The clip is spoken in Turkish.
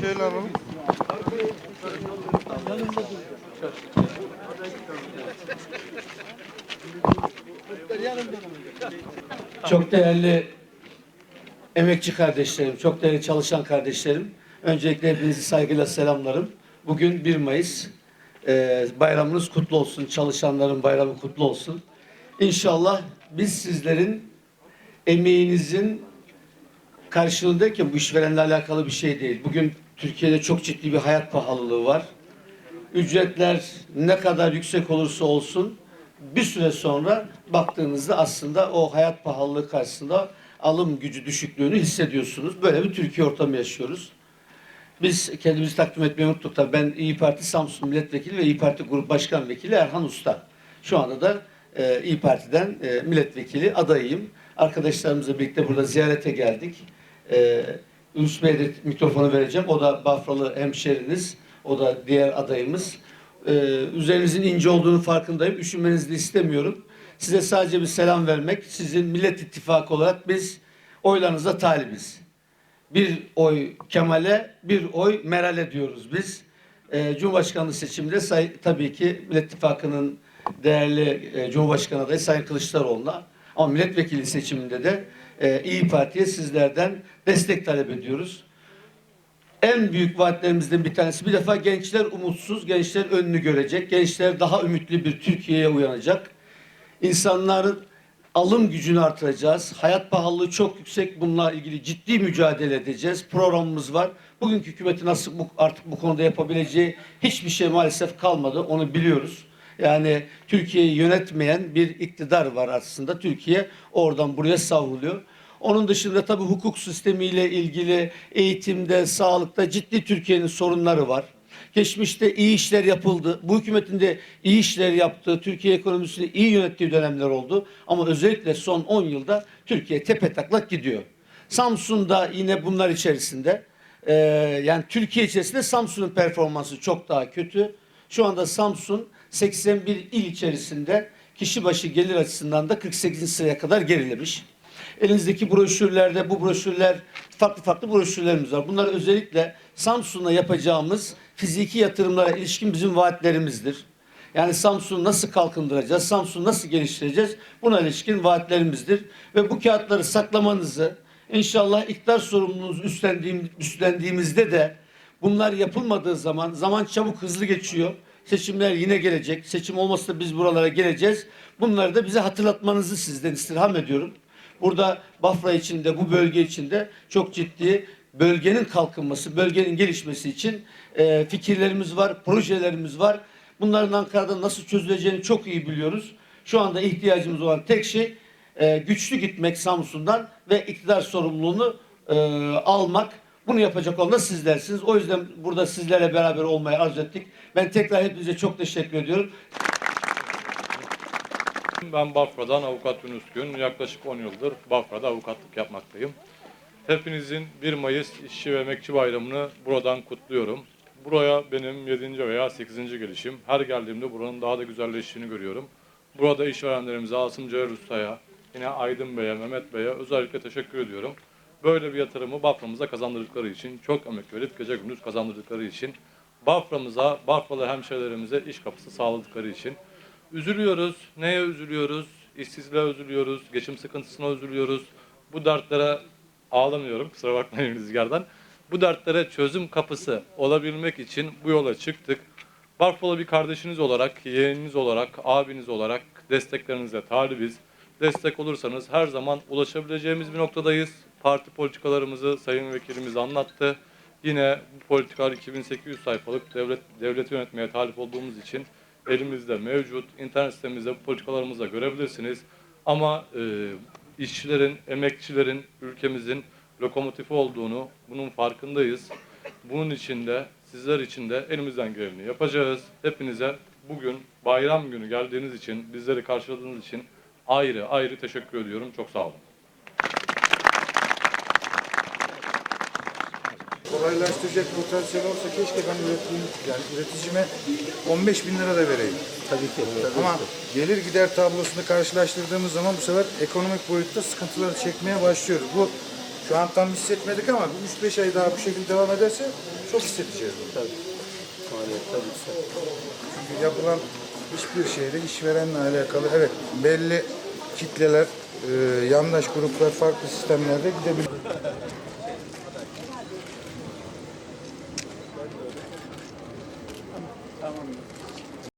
Şöyle alalım. Çok değerli emekçi kardeşlerim, çok değerli çalışan kardeşlerim. Öncelikle hepinizi saygıyla selamlarım. Bugün 1 Mayıs. Ee, bayramınız kutlu olsun. Çalışanların bayramı kutlu olsun. İnşallah biz sizlerin emeğinizin karşılığındayken bu işverenle alakalı bir şey değil. Bugün Türkiye'de çok ciddi bir hayat pahalılığı var. Ücretler ne kadar yüksek olursa olsun bir süre sonra baktığınızda aslında o hayat pahalılığı karşısında alım gücü düşüklüğünü hissediyorsunuz. Böyle bir Türkiye ortamı yaşıyoruz. Biz kendimizi takdim etmeyi unuttuk da ben İyi Parti Samsun Milletvekili ve İyi Parti Grup Başkan Vekili Erhan Usta. Şu anda da e, İyi Parti'den e, milletvekili adayıyım. Arkadaşlarımızla birlikte burada ziyarete geldik. E, Yunus Bey'e de mikrofonu vereceğim. O da Bafralı hemşeriniz. O da diğer adayımız. E, üzerinizin ince olduğunu farkındayım. Üşünmenizi istemiyorum. Size sadece bir selam vermek. Sizin Millet İttifakı olarak biz oylarınıza talibiz. Bir oy Kemal'e, bir oy Meral'e diyoruz biz. Ee, Cumhurbaşkanlığı seçiminde say, tabii ki Millet İttifakı'nın değerli e, Cumhurbaşkanı adayı Sayın Kılıçdaroğlu'na ama milletvekili seçiminde de e, İyi Parti'ye sizlerden destek talep ediyoruz. En büyük vaatlerimizden bir tanesi bir defa gençler umutsuz, gençler önünü görecek, gençler daha ümitli bir Türkiye'ye uyanacak. İnsanların alım gücünü artıracağız. Hayat pahalılığı çok yüksek. Bununla ilgili ciddi mücadele edeceğiz. Programımız var. Bugünkü hükümeti nasıl bu, artık bu konuda yapabileceği hiçbir şey maalesef kalmadı. Onu biliyoruz. Yani Türkiye'yi yönetmeyen bir iktidar var aslında. Türkiye oradan buraya savruluyor. Onun dışında tabii hukuk sistemiyle ilgili eğitimde, sağlıkta ciddi Türkiye'nin sorunları var. Geçmişte iyi işler yapıldı. Bu hükümetin de iyi işler yaptığı, Türkiye ekonomisini iyi yönettiği dönemler oldu. Ama özellikle son 10 yılda Türkiye tepe taklak gidiyor. Samsun'da yine bunlar içerisinde. Ee, yani Türkiye içerisinde Samsun'un performansı çok daha kötü. Şu anda Samsun 81 il içerisinde kişi başı gelir açısından da 48. sıraya kadar gerilemiş. Elinizdeki broşürlerde bu broşürler farklı farklı broşürlerimiz var. Bunlar özellikle Samsun'a yapacağımız fiziki yatırımlara ilişkin bizim vaatlerimizdir. Yani Samsun'u nasıl kalkındıracağız, Samsun'u nasıl geliştireceğiz buna ilişkin vaatlerimizdir. Ve bu kağıtları saklamanızı inşallah iktidar sorumluluğunuzu üstlendiğim, üstlendiğimizde de bunlar yapılmadığı zaman zaman çabuk hızlı geçiyor. Seçimler yine gelecek. Seçim olmazsa biz buralara geleceğiz. Bunları da bize hatırlatmanızı sizden istirham ediyorum. Burada Bafra içinde, bu bölge içinde çok ciddi bölgenin kalkınması, bölgenin gelişmesi için e, fikirlerimiz var, projelerimiz var. Bunların Ankara'da nasıl çözüleceğini çok iyi biliyoruz. Şu anda ihtiyacımız olan tek şey e, güçlü gitmek Samsun'dan ve iktidar sorumluluğunu e, almak. Bunu yapacak olan da sizlersiniz. O yüzden burada sizlerle beraber olmayı arzu ettik. Ben tekrar hepinize çok teşekkür ediyorum. Ben Bafra'dan avukat Yunus Gün. Yaklaşık 10 yıldır Bafra'da avukatlık yapmaktayım. Hepinizin 1 Mayıs İşçi ve Emekçi Bayramı'nı buradan kutluyorum. Buraya benim 7. veya 8. gelişim. Her geldiğimde buranın daha da güzelleştiğini görüyorum. Burada işverenlerimize Asım Ceyar Usta'ya, yine Aydın Bey'e, Mehmet Bey'e özellikle teşekkür ediyorum. Böyle bir yatırımı Bafra'mıza kazandırdıkları için, çok emek verip gece gündüz kazandırdıkları için, Bafra'mıza, Bafralı hemşehrilerimize iş kapısı sağladıkları için Üzülüyoruz. Neye üzülüyoruz? İşsizliğe üzülüyoruz. Geçim sıkıntısına üzülüyoruz. Bu dertlere ağlamıyorum. Kusura bakmayın rüzgardan. Bu dertlere çözüm kapısı olabilmek için bu yola çıktık. Barfola bir kardeşiniz olarak, yeğeniniz olarak, abiniz olarak desteklerinize talibiz. Destek olursanız her zaman ulaşabileceğimiz bir noktadayız. Parti politikalarımızı Sayın Vekilimiz anlattı. Yine bu politikalar 2800 sayfalık devlet devleti yönetmeye talip olduğumuz için elimizde mevcut. İnternet sitemizde bu politikalarımızı görebilirsiniz. Ama e, işçilerin, emekçilerin ülkemizin lokomotifi olduğunu, bunun farkındayız. Bunun için de sizler için de elimizden geleni yapacağız. Hepinize bugün bayram günü geldiğiniz için, bizleri karşıladığınız için ayrı ayrı teşekkür ediyorum. Çok sağ olun. Kolaylaştıracak potansiyel olsa keşke ben üreteyim, yani üreticime 15 bin lira da vereyim. Tabii ki. Ama gelir gider tablosunu karşılaştırdığımız zaman bu sefer ekonomik boyutta sıkıntıları çekmeye başlıyoruz. Bu Şu an tam hissetmedik ama bir 3-5 ay daha bu şekilde devam ederse çok hissedeceğiz. bunu. Tabii. Maliyet tabii. Çünkü yapılan hiçbir şeyde işverenle alakalı evet belli kitleler, e, yandaş gruplar farklı sistemlerde gidebilir.